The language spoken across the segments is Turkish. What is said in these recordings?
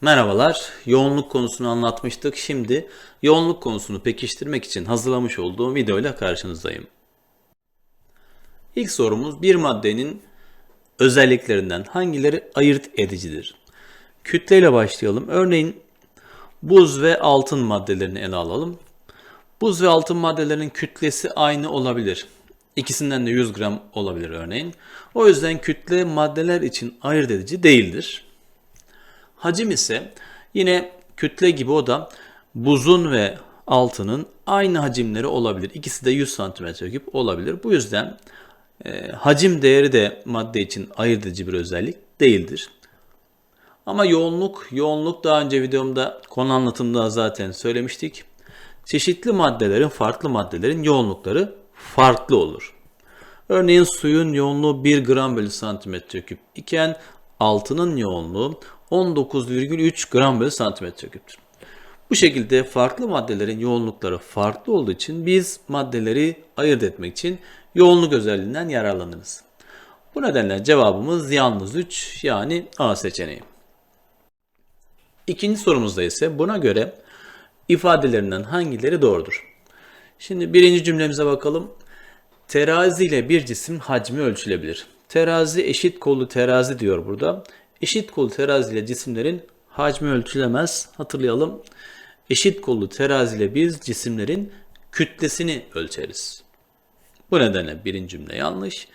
Merhabalar. Yoğunluk konusunu anlatmıştık. Şimdi yoğunluk konusunu pekiştirmek için hazırlamış olduğum videoyla karşınızdayım. İlk sorumuz bir maddenin özelliklerinden hangileri ayırt edicidir? Kütleyle başlayalım. Örneğin buz ve altın maddelerini ele alalım. Buz ve altın maddelerinin kütlesi aynı olabilir. İkisinden de 100 gram olabilir örneğin. O yüzden kütle maddeler için ayırt edici değildir. Hacim ise yine kütle gibi o da buzun ve altının aynı hacimleri olabilir. İkisi de 100 cm3 olabilir. Bu yüzden e, hacim değeri de madde için ayırt edici bir özellik değildir. Ama yoğunluk, yoğunluk daha önce videomda konu anlatımında zaten söylemiştik. Çeşitli maddelerin, farklı maddelerin yoğunlukları farklı olur. Örneğin suyun yoğunluğu 1 gram bölü santimetre küp iken altının yoğunluğu 19,3 gram bölü santimetre küptür. Bu şekilde farklı maddelerin yoğunlukları farklı olduğu için biz maddeleri ayırt etmek için yoğunluk özelliğinden yararlanırız. Bu nedenle cevabımız yalnız 3 yani A seçeneği. İkinci sorumuzda ise buna göre ifadelerinden hangileri doğrudur? Şimdi birinci cümlemize bakalım. Terazi ile bir cisim hacmi ölçülebilir. Terazi eşit kollu terazi diyor burada. Eşit kollu terazi ile cisimlerin hacmi ölçülemez. Hatırlayalım. Eşit kollu terazi ile biz cisimlerin kütlesini ölçeriz. Bu nedenle birinci cümle yanlış.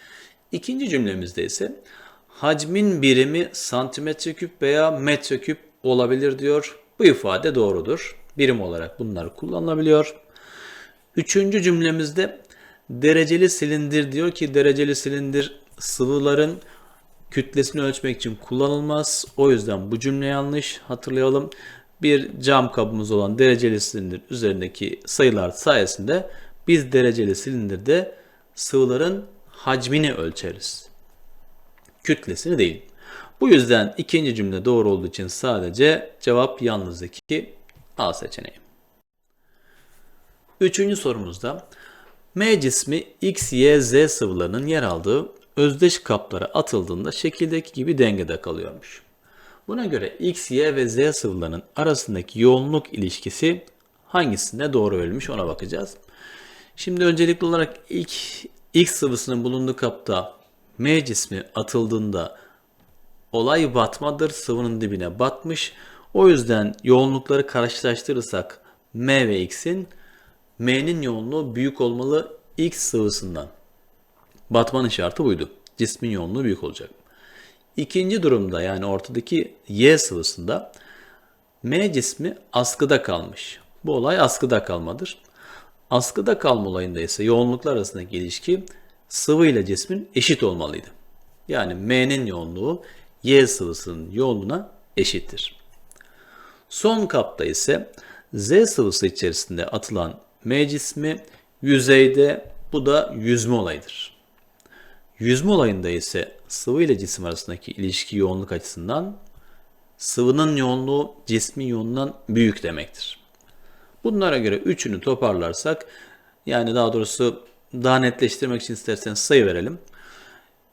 İkinci cümlemizde ise hacmin birimi santimetre küp veya metreküp olabilir diyor. Bu ifade doğrudur. Birim olarak bunlar kullanılabiliyor. Üçüncü cümlemizde dereceli silindir diyor ki dereceli silindir sıvıların kütlesini ölçmek için kullanılmaz. O yüzden bu cümle yanlış. Hatırlayalım. Bir cam kabımız olan dereceli silindir üzerindeki sayılar sayesinde biz dereceli silindirde sıvıların hacmini ölçeriz. Kütlesini değil. Bu yüzden ikinci cümle doğru olduğu için sadece cevap yalnızdaki A seçeneği. Üçüncü sorumuzda M cismi X, Y, Z sıvılarının yer aldığı özdeş kaplara atıldığında şekildeki gibi dengede kalıyormuş. Buna göre X, Y ve Z sıvılarının arasındaki yoğunluk ilişkisi hangisinde doğru verilmiş ona bakacağız. Şimdi öncelikli olarak ilk X sıvısının bulunduğu kapta M cismi atıldığında olay batmadır. Sıvının dibine batmış. O yüzden yoğunlukları karşılaştırırsak M ve X'in M'nin yoğunluğu büyük olmalı X sıvısından. Batmanın şartı buydu. Cismin yoğunluğu büyük olacak. İkinci durumda yani ortadaki Y sıvısında M cismi askıda kalmış. Bu olay askıda kalmadır. Askıda kalma olayında ise yoğunluklar arasındaki ilişki sıvı ile cismin eşit olmalıydı. Yani M'nin yoğunluğu Y sıvısının yoğunluğuna eşittir. Son kapta ise Z sıvısı içerisinde atılan M cismi yüzeyde bu da yüzme olayıdır. Yüzme olayında ise sıvı ile cisim arasındaki ilişki yoğunluk açısından sıvının yoğunluğu cismin yoğunluğundan büyük demektir. Bunlara göre üçünü toparlarsak yani daha doğrusu daha netleştirmek için isterseniz sayı verelim.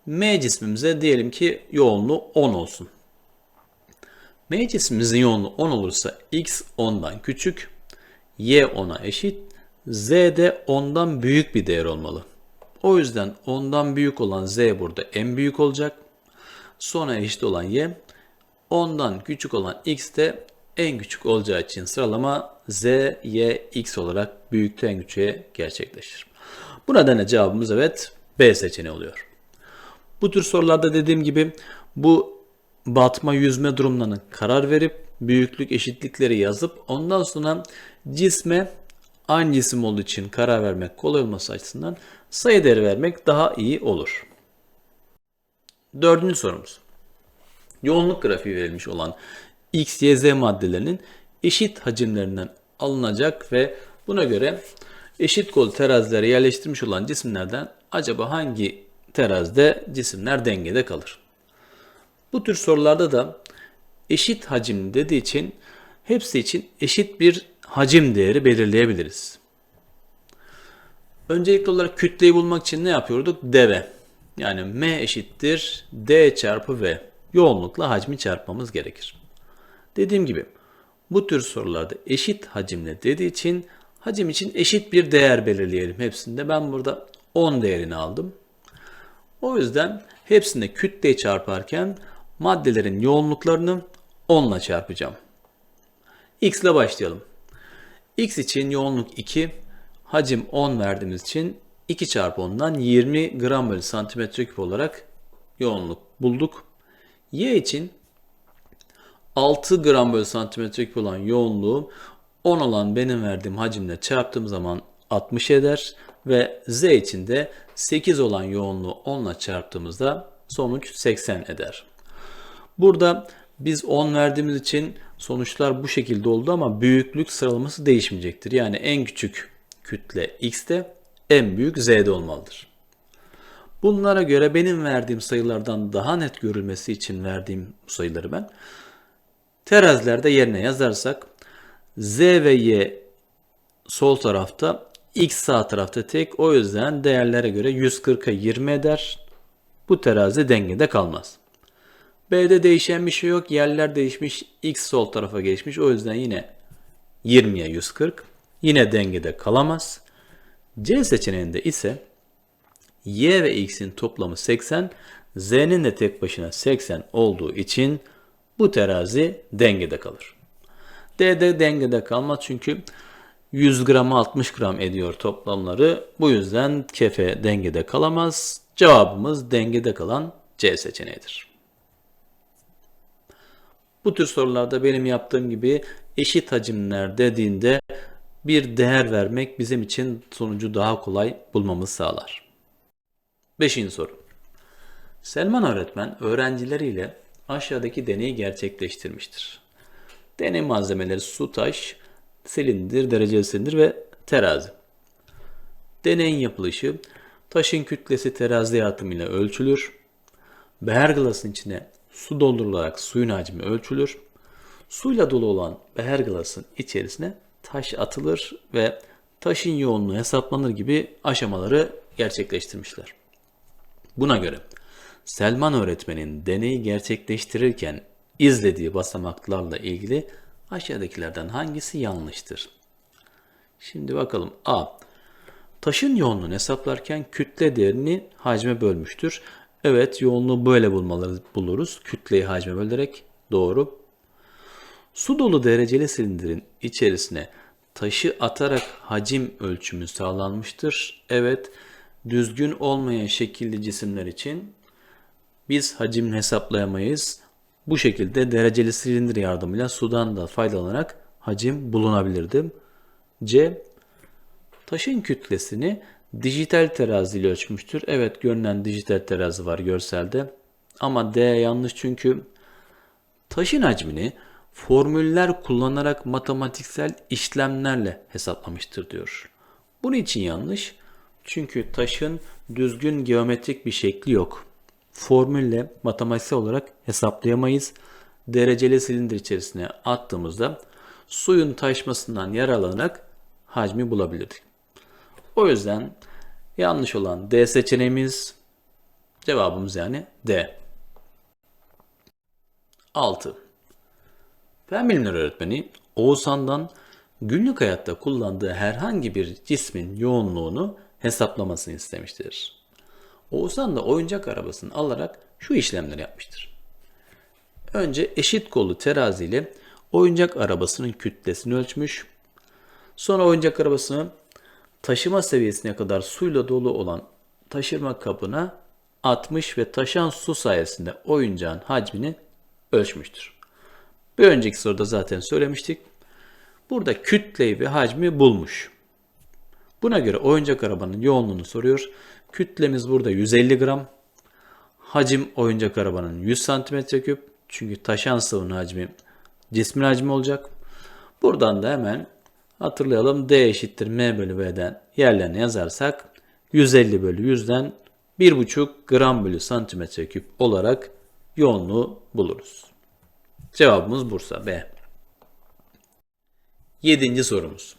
M cismimize diyelim ki yoğunluğu 10 olsun. M cismimizin yoğunluğu 10 olursa X 10'dan küçük, Y 10'a eşit, Z de 10'dan büyük bir değer olmalı. O yüzden 10'dan büyük olan Z burada en büyük olacak. Sonra eşit olan Y, 10'dan küçük olan X de en küçük olacağı için sıralama Z, Y, X olarak büyükten en küçüğe gerçekleşir. Bu nedenle cevabımız evet B seçeneği oluyor. Bu tür sorularda dediğim gibi bu batma yüzme durumlarına karar verip büyüklük eşitlikleri yazıp ondan sonra cisme aynı cisim olduğu için karar vermek kolay olması açısından sayı değeri vermek daha iyi olur. Dördüncü sorumuz. Yoğunluk grafiği verilmiş olan X, Y, Z maddelerinin eşit hacimlerinden alınacak ve buna göre eşit kol terazilere yerleştirmiş olan cisimlerden acaba hangi terazide cisimler dengede kalır? Bu tür sorularda da eşit hacimli dediği için hepsi için eşit bir hacim değeri belirleyebiliriz. Öncelikli olarak kütleyi bulmak için ne yapıyorduk? Dv. Yani M eşittir D çarpı V. Yoğunlukla hacmi çarpmamız gerekir. Dediğim gibi bu tür sorularda eşit hacimle dediği için hacim için eşit bir değer belirleyelim hepsinde. Ben burada 10 değerini aldım. O yüzden hepsinde kütleyi çarparken maddelerin yoğunluklarını 10 ile çarpacağım. X ile başlayalım. X için yoğunluk 2, hacim 10 verdiğimiz için 2 çarpı 10'dan 20 gram bölü santimetre küp olarak yoğunluk bulduk. Y için 6 gram bölü santimetre küp olan yoğunluğu 10 olan benim verdiğim hacimle çarptığım zaman 60 eder ve Z için de 8 olan yoğunluğu 10 ile çarptığımızda sonuç 80 eder. Burada biz 10 verdiğimiz için sonuçlar bu şekilde oldu ama büyüklük sıralaması değişmeyecektir. Yani en küçük kütle X'te en büyük Z'de olmalıdır. Bunlara göre benim verdiğim sayılardan daha net görülmesi için verdiğim sayıları ben terazilerde yerine yazarsak Z ve Y sol tarafta X sağ tarafta tek o yüzden değerlere göre 140'a 20 eder. Bu terazi dengede kalmaz. B'de değişen bir şey yok. Yerler değişmiş. X sol tarafa geçmiş. O yüzden yine 20'ye 140. Yine dengede kalamaz. C seçeneğinde ise Y ve X'in toplamı 80. Z'nin de tek başına 80 olduğu için bu terazi dengede kalır. D'de dengede kalmaz çünkü 100 gramı 60 gram ediyor toplamları. Bu yüzden kefe dengede kalamaz. Cevabımız dengede kalan C seçeneğidir. Bu tür sorularda benim yaptığım gibi eşit hacimler dediğinde bir değer vermek bizim için sonucu daha kolay bulmamızı sağlar. Beşinci soru. Selman öğretmen öğrencileriyle aşağıdaki deneyi gerçekleştirmiştir. Deney malzemeleri su, taş, silindir, dereceli silindir ve terazi. Deneyin yapılışı taşın kütlesi terazi yardımıyla ölçülür. Beher glasın içine su doldurularak suyun hacmi ölçülür. Suyla dolu olan beher glasın içerisine taş atılır ve taşın yoğunluğu hesaplanır gibi aşamaları gerçekleştirmişler. Buna göre Selman öğretmenin deneyi gerçekleştirirken izlediği basamaklarla ilgili aşağıdakilerden hangisi yanlıştır? Şimdi bakalım. A. Taşın yoğunluğunu hesaplarken kütle değerini hacme bölmüştür. Evet yoğunluğu böyle bulmaları buluruz. Kütleyi hacme bölerek doğru. Su dolu dereceli silindirin içerisine taşı atarak hacim ölçümü sağlanmıştır. Evet düzgün olmayan şekilli cisimler için biz hacim hesaplayamayız. Bu şekilde dereceli silindir yardımıyla sudan da faydalanarak hacim bulunabilirdi. C. Taşın kütlesini dijital terazi ile ölçmüştür. Evet görünen dijital terazi var görselde. Ama D yanlış çünkü taşın hacmini formüller kullanarak matematiksel işlemlerle hesaplamıştır diyor. Bunun için yanlış. Çünkü taşın düzgün geometrik bir şekli yok. Formülle matematiksel olarak hesaplayamayız. Dereceli silindir içerisine attığımızda suyun taşmasından yararlanarak hacmi bulabilirdik. O yüzden yanlış olan D seçeneğimiz cevabımız yani D. 6. Fen bilimleri öğretmeni Oğuzhan'dan günlük hayatta kullandığı herhangi bir cismin yoğunluğunu hesaplamasını istemiştir. Oğuzhan da oyuncak arabasını alarak şu işlemleri yapmıştır. Önce eşit kollu terazi ile oyuncak arabasının kütlesini ölçmüş. Sonra oyuncak arabasını taşıma seviyesine kadar suyla dolu olan taşırma kabına atmış ve taşan su sayesinde oyuncağın hacmini ölçmüştür. Bir önceki soruda zaten söylemiştik. Burada kütleyi ve hacmi bulmuş. Buna göre oyuncak arabanın yoğunluğunu soruyor. Kütlemiz burada 150 gram. Hacim oyuncak arabanın 100 santimetre küp. Çünkü taşan sıvının hacmi cismin hacmi olacak. Buradan da hemen hatırlayalım D eşittir M bölü V'den yerlerine yazarsak 150 bölü 100'den 1,5 gram bölü santimetre küp olarak yoğunluğu buluruz. Cevabımız Bursa B. Yedinci sorumuz.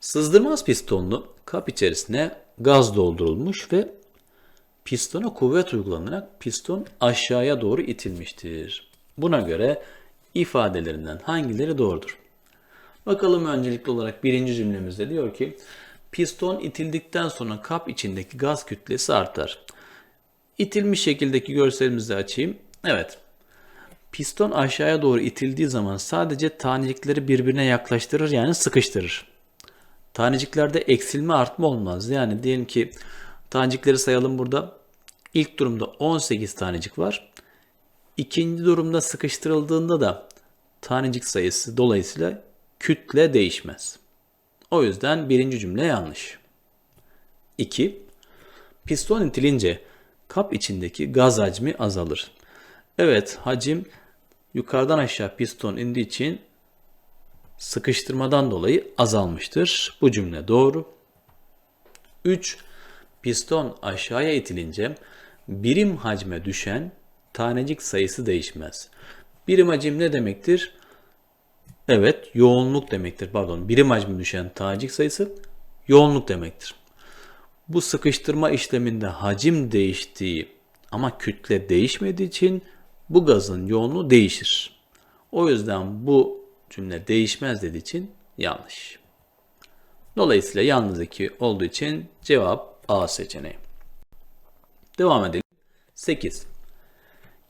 Sızdırmaz pistonlu kap içerisine gaz doldurulmuş ve pistona kuvvet uygulanarak piston aşağıya doğru itilmiştir. Buna göre ifadelerinden hangileri doğrudur? Bakalım öncelikli olarak birinci cümlemizde diyor ki piston itildikten sonra kap içindeki gaz kütlesi artar. İtilmiş şekildeki görselimizi açayım. Evet. Piston aşağıya doğru itildiği zaman sadece tanecikleri birbirine yaklaştırır yani sıkıştırır. Taneciklerde eksilme artma olmaz. Yani diyelim ki tanecikleri sayalım burada. İlk durumda 18 tanecik var. İkinci durumda sıkıştırıldığında da tanecik sayısı dolayısıyla kütle değişmez. O yüzden birinci cümle yanlış. 2. Piston itilince kap içindeki gaz hacmi azalır. Evet hacim yukarıdan aşağı piston indiği için sıkıştırmadan dolayı azalmıştır. Bu cümle doğru. 3. Piston aşağıya itilince birim hacme düşen tanecik sayısı değişmez. Birim hacim ne demektir? Evet, yoğunluk demektir. Pardon, birim hacmi düşen tanecik sayısı yoğunluk demektir. Bu sıkıştırma işleminde hacim değiştiği ama kütle değişmediği için bu gazın yoğunluğu değişir. O yüzden bu cümle değişmez dediği için yanlış. Dolayısıyla yalnız 2 olduğu için cevap A seçeneği. Devam edelim. 8.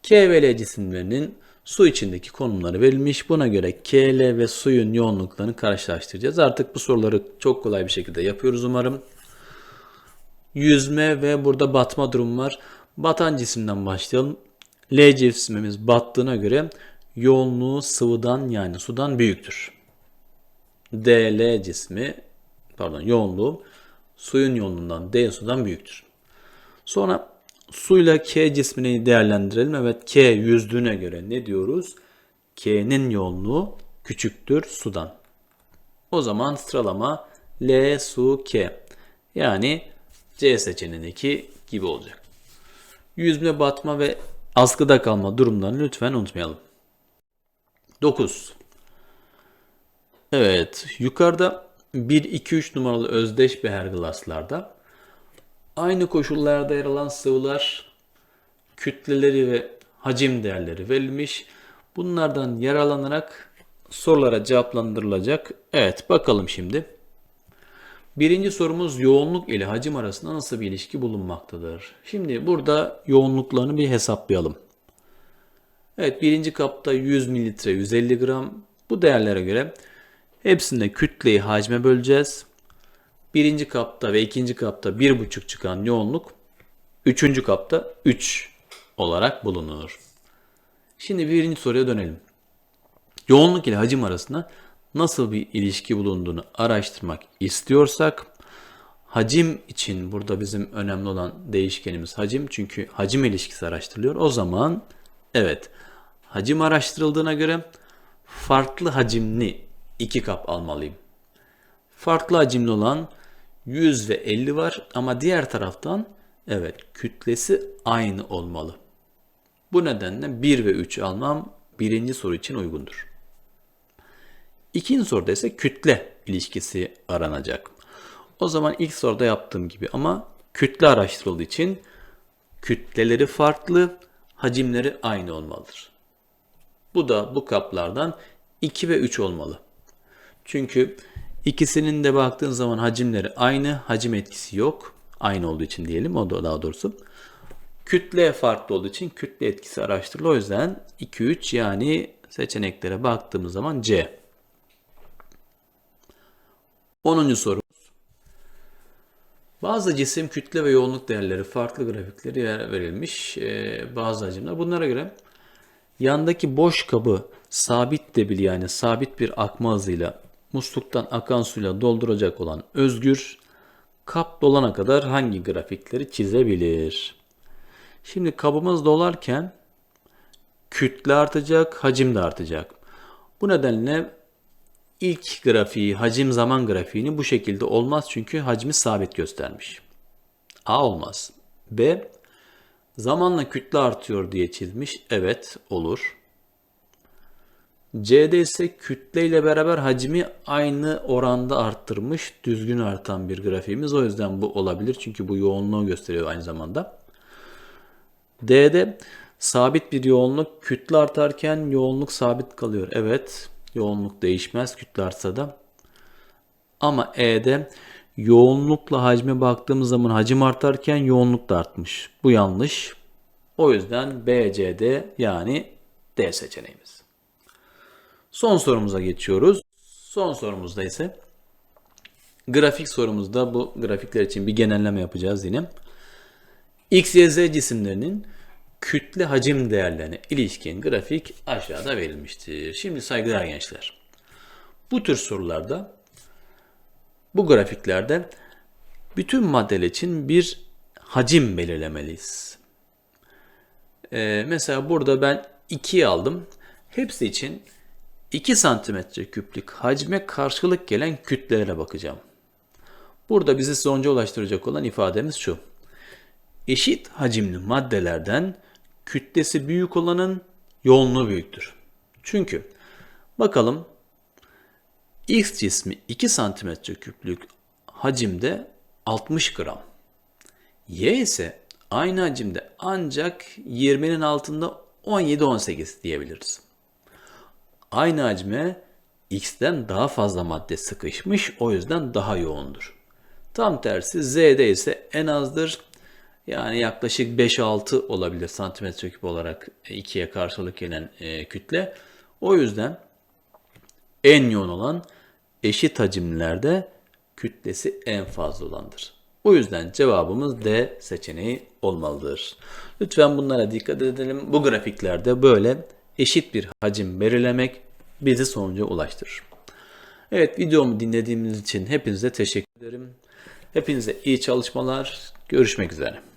K ve L cisimlerinin su içindeki konumları verilmiş. Buna göre K, L ve suyun yoğunluklarını karşılaştıracağız. Artık bu soruları çok kolay bir şekilde yapıyoruz umarım. Yüzme ve burada batma durum var. Batan cisimden başlayalım. L cismimiz battığına göre yoğunluğu sıvıdan yani sudan büyüktür. DL cismi pardon yoğunluğu suyun yoğunluğundan D sudan büyüktür. Sonra suyla K cismini değerlendirelim. Evet K yüzdüğüne göre ne diyoruz? K'nin yoğunluğu küçüktür sudan. O zaman sıralama L, su, K. Yani C seçeneğindeki gibi olacak. Yüzme, batma ve askıda kalma durumlarını lütfen unutmayalım. 9. Evet, yukarıda 1, 2, 3 numaralı özdeş beherglaslarda aynı koşullarda yer alan sıvılar kütleleri ve hacim değerleri verilmiş. Bunlardan yararlanarak sorulara cevaplandırılacak. Evet, bakalım şimdi. Birinci sorumuz yoğunluk ile hacim arasında nasıl bir ilişki bulunmaktadır? Şimdi burada yoğunluklarını bir hesaplayalım. Evet birinci kapta 100 mililitre 150 gram. Bu değerlere göre hepsinde kütleyi hacme böleceğiz. Birinci kapta ve ikinci kapta 1,5 çıkan yoğunluk üçüncü kapta 3 olarak bulunur. Şimdi birinci soruya dönelim. Yoğunluk ile hacim arasında nasıl bir ilişki bulunduğunu araştırmak istiyorsak hacim için burada bizim önemli olan değişkenimiz hacim çünkü hacim ilişkisi araştırılıyor. O zaman evet hacim araştırıldığına göre farklı hacimli iki kap almalıyım. Farklı hacimli olan 100 ve 50 var ama diğer taraftan evet kütlesi aynı olmalı. Bu nedenle 1 ve 3 almam birinci soru için uygundur. İkinci soruda ise kütle ilişkisi aranacak. O zaman ilk soruda yaptığım gibi ama kütle araştırıldığı için kütleleri farklı, hacimleri aynı olmalıdır. Bu da bu kaplardan 2 ve 3 olmalı. Çünkü ikisinin de baktığın zaman hacimleri aynı, hacim etkisi yok. Aynı olduğu için diyelim, o da daha doğrusu. Kütle farklı olduğu için kütle etkisi araştırılıyor. O yüzden 2, 3 yani seçeneklere baktığımız zaman C. 10. sorumuz. Bazı cisim kütle ve yoğunluk değerleri farklı grafikleri yer verilmiş. Ee, bazı hacimler. Bunlara göre yandaki boş kabı sabit debil yani sabit bir akma hızıyla musluktan akan suyla dolduracak olan Özgür kap dolana kadar hangi grafikleri çizebilir? Şimdi kabımız dolarken kütle artacak, hacim de artacak. Bu nedenle ilk grafiği, hacim zaman grafiğini bu şekilde olmaz çünkü hacmi sabit göstermiş. A olmaz. B zamanla kütle artıyor diye çizmiş. Evet olur. C'de ise kütle ile beraber hacmi aynı oranda arttırmış, düzgün artan bir grafiğimiz. O yüzden bu olabilir çünkü bu yoğunluğu gösteriyor aynı zamanda. D'de Sabit bir yoğunluk kütle artarken yoğunluk sabit kalıyor. Evet yoğunluk değişmez kütle artsa da. Ama E'de yoğunlukla hacme baktığımız zaman hacim artarken yoğunluk da artmış. Bu yanlış. O yüzden B, C, D yani D seçeneğimiz. Son sorumuza geçiyoruz. Son sorumuzda ise grafik sorumuzda bu grafikler için bir genelleme yapacağız yine. X, Y, Z cisimlerinin kütle hacim değerlerine ilişkin grafik aşağıda verilmiştir. Şimdi saygıdeğer gençler. Bu tür sorularda bu grafiklerde bütün maddeler için bir hacim belirlemeliyiz. Ee, mesela burada ben 2'yi aldım. Hepsi için 2 santimetre küplük hacme karşılık gelen kütlelere bakacağım. Burada bizi sonuca ulaştıracak olan ifademiz şu. Eşit hacimli maddelerden kütlesi büyük olanın yoğunluğu büyüktür. Çünkü bakalım X cismi 2 santimetre küplük hacimde 60 gram. Y ise aynı hacimde ancak 20'nin altında 17-18 diyebiliriz. Aynı hacme X'ten daha fazla madde sıkışmış o yüzden daha yoğundur. Tam tersi Z'de ise en azdır. Yani yaklaşık 5-6 olabilir santimetre küp olarak 2'ye karşılık gelen e, kütle. O yüzden en yoğun olan eşit hacimlerde kütlesi en fazla olandır. O yüzden cevabımız D seçeneği olmalıdır. Lütfen bunlara dikkat edelim. Bu grafiklerde böyle eşit bir hacim belirlemek bizi sonuca ulaştırır. Evet videomu dinlediğiniz için hepinize teşekkür ederim. Hepinize iyi çalışmalar. Görüşmek üzere.